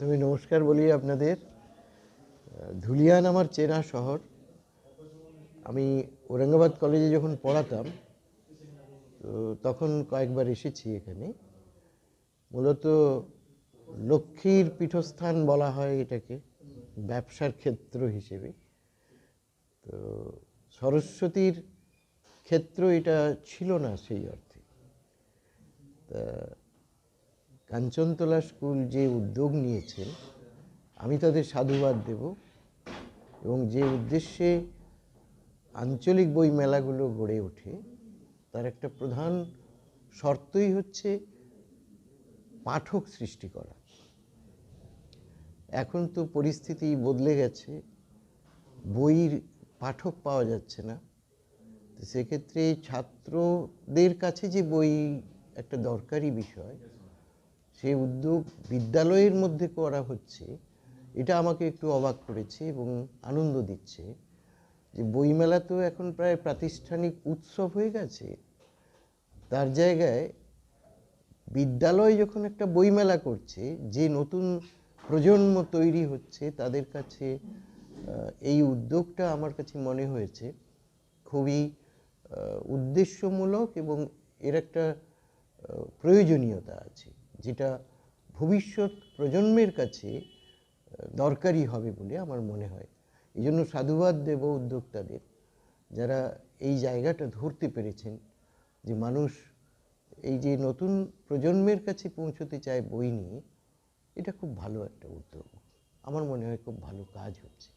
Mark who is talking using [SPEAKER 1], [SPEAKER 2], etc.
[SPEAKER 1] তুমি নমস্কার বলি আপনাদের ধুলিয়ান আমার চেনা শহর। আমি ঔরঙ্গাবাদ কলেজে যখন পড়াতাম, তো তখন কয়েকবার এসেছি এখানে। মূলত লক্ষ্মীর পীঠস্থান বলা হয় এটাকে, ব্যবসার ক্ষেত্র হিসেবে। তো সরস্বতীর ক্ষেত্র এটা ছিল না সেই অর্থে। তা কাঞ্চনতলা স্কুল যে উদ্যোগ নিয়েছেন আমি তাদের সাধুবাদ দেব এবং যে উদ্দেশ্যে আঞ্চলিক বই মেলাগুলো গড়ে ওঠে, তার একটা প্রধান শর্তই হচ্ছে পাঠক সৃষ্টি করা। এখন তো পরিস্থিতি বদলে গেছে বইয়ের পাঠক পাওয়া যাচ্ছে না। তো সেক্ষেত্রে ছাত্রদের কাছে যে বই একটা দরকারি বিষয় সেই উদ্যোগ বিদ্যালয়ের মধ্যে করা হচ্ছে, এটা আমাকে একটু অবাক করেছে এবং আনন্দ দিচ্ছে যে বইমেলা তো এখন প্রায় প্রাতিষ্ঠানিক উৎসব হয়ে গেছে। তার জায়গায় বিদ্যালয় যখন একটা বইমেলা করছে, যে নতুন প্রজন্ম তৈরি হচ্ছে, তাদের কাছে এই উদ্যোগটা আমার কাছে মনে হয়েছে খুবই উদ্দেশ্যমূলক এবং এর একটা প্রয়োজনীয়তা আছে। যেটা ভবিষ্যৎ প্রজন্মের কাছে দরকারি হবে বলে আমার মনে হয়। এই জন্য সাধুবাদ দেব উদ্যোক্তাদের যারা এই জায়গাটা ধরতে পেরেছেন যে মানুষ এই যে নতুন প্রজন্মের কাছে পৌঁছতে চায় বই নিয়ে, এটা খুব ভালো একটা উদ্যোগ। আমার মনে হয় খুব ভালো কাজ হচ্ছে।